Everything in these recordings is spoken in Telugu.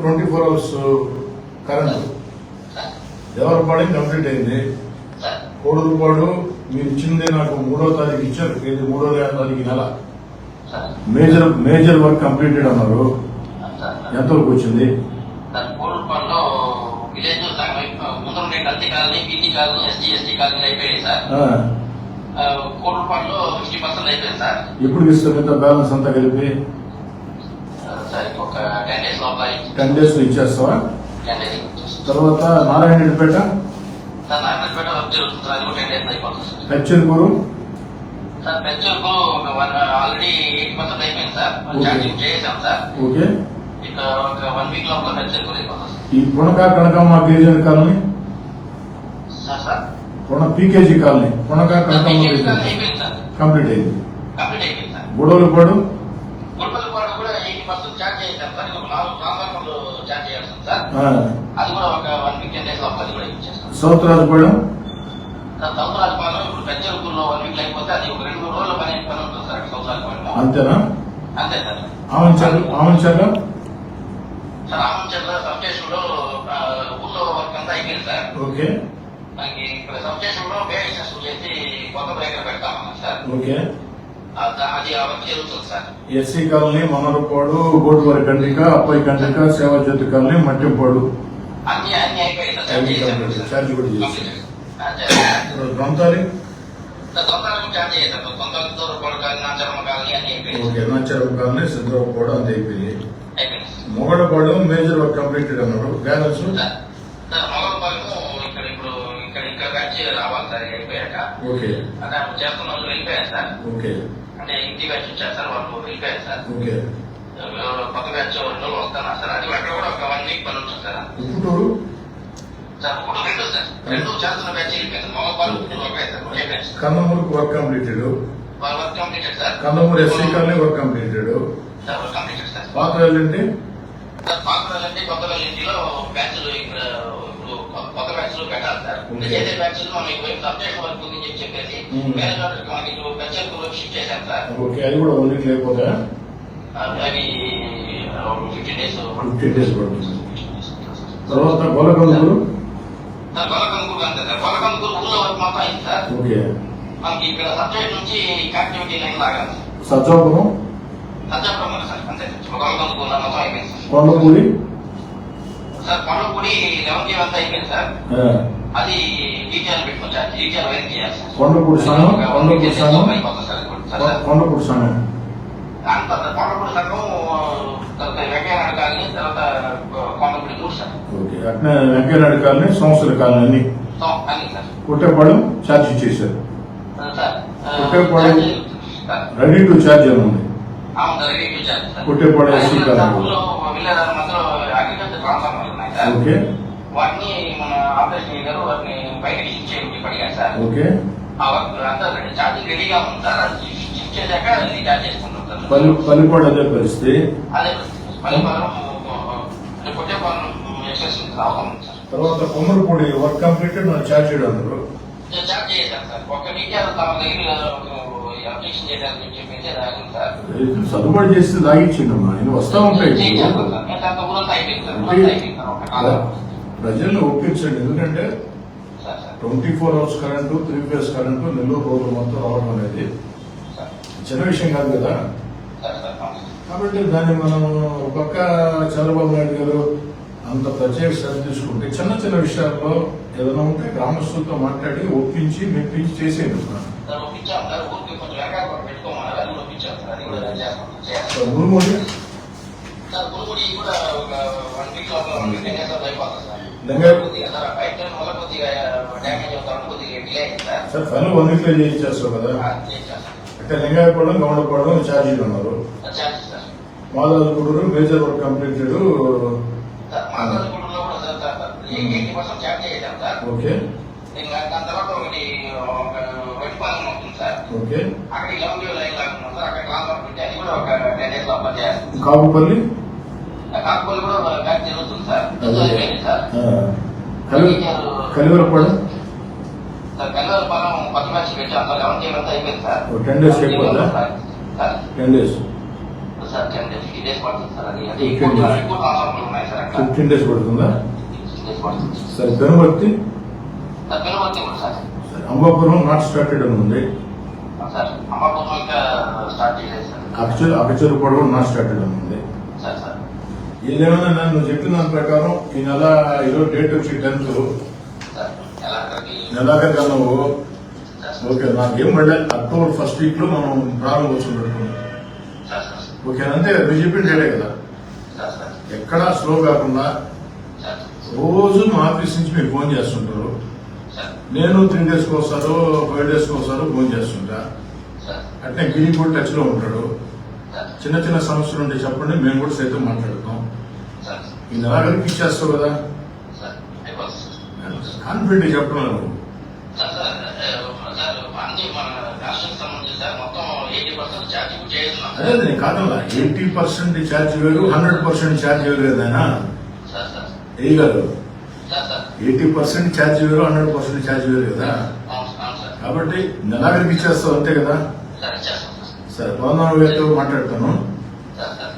Twenty four hours current. దేవరపాడి complete అయింది. కోడూరుపాడు మీరు ఇచ్చింది నాకు మూడో తారీఖు ఇచ్చారు. ఇది మూడో తారీఖు నెల. మేజర్ మేజర్ వర్క్ కంప్లీటెడ్ అన్నారు. ఎంతవరకు వచ్చింది? విలేజ్ ముందుండే కల్తీ colony BT colony ST ST colony అయిపోయాయి సార్. ఆ, కోడూరుపాడులో ఫిఫ్టీ పర్సెంట్ అయిపోయింది సార్. ఎప్పుడు ఇస్తారు బ్యాలెన్స్ అంతా కలిపి? టెన్ డేస్లో ఇచ్చేస్తావా. తర్వాత నారాయణ రెడ్డిపేట జరుగుతుంది సార్ అది కూడా టెన్ డేస్ అయిపోతుంది సార్. హెచ్చరికూరు సార్ పెంచూరుకు ఒక వన్ ఆల్రెడీ ఎయిటీ పర్సెంట్ అయిపోయింది సార్. Okay. ఛార్జింగ్ చేసాం సార్. ఓకే. ఇక ఒక వన్ వీక్ లోపల పెంచూరు అయిపోతుంది ఈ పుణక కనకమ్మ గిరిజన colony? Sir sir. పుణ PKG colony. Punaka Kanakamma complete అయింది. గొడవలపాడు గుల్పల్లిపాడు కూడా ఎయిటీ పర్సెంట్ ఛార్జ్ చేశాం సార్. ఇంకొక నాలుగు ట్రాన్స్ఫార్మర్లు చేయాల్సి ఉంది సార్. అది కూడా ఒక వన్ వీక్ టెన్ డేస్ లోపల అది కూడా ఇచ్చేస్తాం south Rajapadu sir south Rajapalem ఇప్పుడు వన్ వీక్ అయిపోతే అది ఒక రెండు మూడు రోజుల పని పని ఉంటుంది సార్ సౌత్ రాజపాలెం అంతేనా? అంతే sir. Amancharla Amancharla? Sir Ramancharla sub స్టేషన్లో ఊళ్ళో వర్క్ అంతా అయిపోయింది సార్. ఓకే. మనకి ఇక్కడ సబ్ స్టేషన్లో బేస్ చేసి కొత్త బ్రేకర్ పెడతామన్నాం సార్. ఓకే. అది ఆ వర్క్ జరుగుతుంది సార్. ఎస్సీ కాలనీ మనరపాడు గోటువారి కండిక అప్పై కండిక సేవాజ్యోతి కాలనీ మట్టింపాడు. అన్ని అన్ని కూడా ఛార్జ్ దూరపాడు ఓకే కాలనీ అంత అయిపోయింది. మొగడపాడు మేజర్ వర్క్ కంప్లీటెడ్ అన్నారు బ్యాలెన్స్ బ్యాచ్ రావాలి సార్ ఓకే. అంటే చేస్తున్న వాళ్ళు వెళ్ళిపోయారు సార్. అంటే ఇంటి బ్యాచ్ వచ్చారు సార్ వాళ్ళు వెళ్ళిపోయారు సార్. కొత్త బ్యాచ్ రోజులు వస్తున్నారు సార్? అది అక్కడ కూడా ఒక వన్ వీక్ పని ఉంటుంది సార్. కందమూరుకు work completed? వాళ్ళ Kandamuru SC colony work completed? పాత్ర కొత్త బ్యాచ్లు ఇక్కడ ఇప్పుడు కొత్త- కొత్త బ్యాచ్లు చేసే బ్యాచ్లు మనం వర్క్ ఉంది చెప్పి చెప్పేసి Hmm. చోటకి మనకి పెంచల్ షిఫ్ట్ చేశాం సార్. ఓకే అది కూడా వన్ వీక్ లేకపోతే అవి అవి ఫిఫ్టీన్ డేస్ ఫిఫ్టీన్ డేస్ పడుతుంది. తర్వాత గొల్లకందూరు సార్ గొలకందూరు అంతే సార్. గొలకందూరు ఊళ్ళో వర్క్ మొత్తం అయింది సార్. ఓకే. మనకి ఇక్కడ సబ్జెక్ట్ నుంచి కనెక్టివిటీ లైన్ లాగాలి సబ్జెక్ట్ ఉంది సార్ అంతే సార్. గొలకందూరు మొత్తం అయిపోయింది sir. Kondapudi? Sir Kondapudi eleven K అంతా అయిపోయింది సార్. అది డీటెయిల్ డీటెయిల్ చేయాలి కొండపూడి సంఘం కొండపూడి సంఘం. కొండపూడి సంఘం అంత కొండపూడి సంఘం తర్వాత వెంకయ్య కాలనీ తర్వాత కొండపూడి మూడు సార్ ఓకే అట్నే వెంకయ్యనాయుడు కాలనీ సంవత్సర కాలనీ అన్ని. కుట్టేపాడు ఛార్జ్ ఇచ్చేసారు sir Kuttepadu ready to charge అని ఉంది కుట్టేపాడు ఎస్సీ కాలనీ ఓకే. వాటిని మన ఆపరేషన్ గారు వాటిని బయటకి షిఫ్ట్ చేయమని అడిగారు సార్. ఓకే. ఆ వర్క్ అంతా ఛార్జింగ్ రెడీగా ఉంది సార్. అది షిఫ్ట్ చేశాక అది ఛార్జ్ చేసుకుంటాం సార్. పల్లి పల్లిపాడు అదే పరిస్థితి. అదే పల్లిపాలెం కొట్టేపాలెం ఎక్సెస్ రావడం సార్. తర్వాత కొమ్మరిపూడి వర్క్ కంప్లీటెడ్ నా ఛార్జ్ చేయడం నేను చార్జ్ చేశాను సార్. ఒక డీటెయిల్ తమ దగ్గర అప్లికేషన్ చేశారని చెప్పేసి సార్. సర్దుబాటు దాగిచ్చిండమ్మా ఆయన వస్తా ఉంటాయి. నేను అయిపోయింది సార్. అయిపోయింది సార్. ఒక కాలం. ప్రజల్ని ఒప్పించండి. ఎందుకంటే twenty four hours current three phase current Nellore రోడ్లు మొత్తం రావడం అనేది చిన్న విషయం కాదు కదా. కాబట్టి దాన్ని మనం ఒక పక్క చంద్రబాబు నాయుడు గారు అంత ప్రత్యేక శ్రద్ధ తీసుకుంటే చిన్న చిన్న విషయాల్లో ఏదైనా ఉంటే గ్రామస్తులతో మాట్లాడి ఒప్పించి మెప్పించి చేసేది కొంచెం వెనకాల కూడా వన్ వీక్ లోపల వన్ వీక్. అయిపోతుంది సార్ లింగ- కొద్దిగా సార్ బయట వల్ల కొద్దిగా డ్యామేజ్ అవుతాను కొద్దిగా డిలే అయింది సార్. సార్ ఫైనల్ వన్ వీక్లో చేయించేస్తావు కదా? అంటే లింగాయపాలెం గౌడపాలెం ఛార్జీలు ఉన్నారు. Madalagudur major work completed okay. Okay. Kapupalli? కాకపోతే కూడా బ్యాక్ జరుగుతుంది sir. Sir. Kalivarapadu sir Kalluru Palem కొత్త బ్యాచ్ పెట్టాం సార్ లెవెన్ చేయడం అయిపోయింది సార్. ఓ 10 days అయిపోతుందా? Sir? Sir. Ten days sir ten days fifty days పడుతుంది సార్ అది. అంటే 15 ఎక్కువ days. ఎక్కువ ట్రాన్స్ఫర్మర్లు ఉన్నాయి సార్ ఫిఫ్టీన్ డేస్ పడుతుందా? సరే సార్ కూడా సార్. అంబాపురం నాట్ స్టార్టెడ్ అని ఉంది. సార్ అమ్మాపురం ఇంకా స్టార్ట్ చేయలేదు సార్. అక్షర అక్షర పొడవు నాట్ స్టార్టెడ్ అని ఉంది. Sir sir. ఏదేమైనా నన్ను చెప్పిన దాని ప్రకారం ఈ నెల ఈరోజు డేట్ వచ్చి టెన్త్ సార్ ఎలా నెలాఖరిగా నువ్వు ఓకే నాకేం పడలేదు అక్టోబర్ ఫస్ట్ వీక్లో మనం ప్రారంభోత్సవం పెట్టుకున్నాం ఓకే అంతే. మీరు చెప్పిన డేటే కదా? ఎక్కడా స్లో కాకుండా రోజు మా ఆఫీస్ నుంచి మీరు ఫోన్ చేస్తుంటారు. నేను త్రీ డేస్కి వస్తారు ఫైవ్ డేస్కి వస్తారు ఫోన్ చేస్తుంటా. అంటే గిరి కూడా టచ్లో ఉంటాడు. చిన్న చిన్న సమస్యలు ఉంటే చెప్పండి మేము కూడా సైతం మాట్లాడుతాం. సార్. ఈ నెలాఖరికి ఇచ్చేస్తావు కదా? కాన్ఫిడెంట్ చెప్పడం నువ్వు? అదే నేను కాదల్లా ఎయిటీ పర్సెంట్ ఛార్జ్ వేరు హండ్రెడ్ పర్సెంట్ ఛార్జ్ వేరు సార్ వేయగలరు ఎయిటీ పర్సెంట్ ఛార్జ్ వేరు హండ్రెడ్ పర్సెంట్ ఛార్జ్ వేరు కదా? కాబట్టి నెలాఖరికి ఇచ్చేస్తావు అంతే కదా? సార్ పవన్ గారితో మాట్లాడతాను.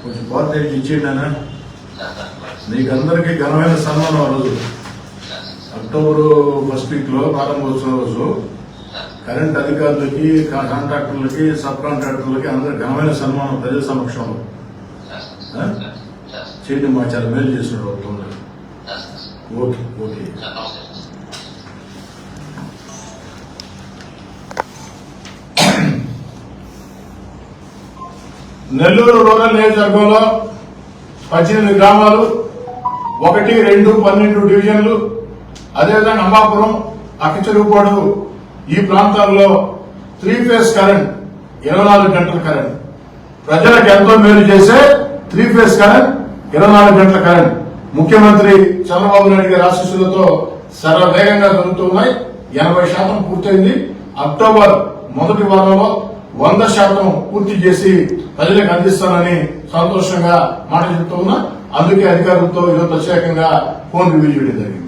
కొంచెం కోఆర్డినేట్ ఇచ్చేయండి ఆయన అందరికీ ఘనమైన సన్మానం ఆ రోజు. అక్టోబర్ ఫస్ట్ వీక్లో ప్రారంభోత్సవం రోజు. కరెంట్ అధికారులకి కాంట్రాక్టర్లకి సబ్ కాంట్రాక్టర్లకి అందరికి ఘనమైన సన్మానం ప్రజల సమక్షంలో. చేయడం మా చాలా మేలు చేసిన ఓకే ఓకే సార్ నమస్తే సార్ నెల్లూరు రూరల్ నియోజకవర్గంలో పద్దెనిమిది గ్రామాలు ఒకటి రెండు పన్నెండు డివిజన్లు అదేవిధంగా అంబాపురం అక్కచెరుపాడు ఈ ప్రాంతాల్లో త్రీ ఫేజ్ కరెంట్ ఇరవై నాలుగు గంటల కరెంట్. ప్రజలకు ఎంతో మేలు చేసే త్రీ ఫేజ్ కరెంట్ ఇరవై నాలుగు గంటల కరెంట్. ముఖ్యమంత్రి చంద్రబాబు నాయుడు గారి ఆశీస్సులతో వేగంగా జరుగుతున్నాయి ఎనభై శాతం పూర్తయింది. అక్టోబర్ మొదటి వారంలో వంద శాతం పూర్తి చేసి ప్రజలకు అందిస్తానని సంతోషంగా మాట చెప్తూ ఉన్నా. అందుకే అధికారులతో ఈరోజు ప్రత్యేకంగా ఫోన్ రివ్యూ చేయడం జరిగింది.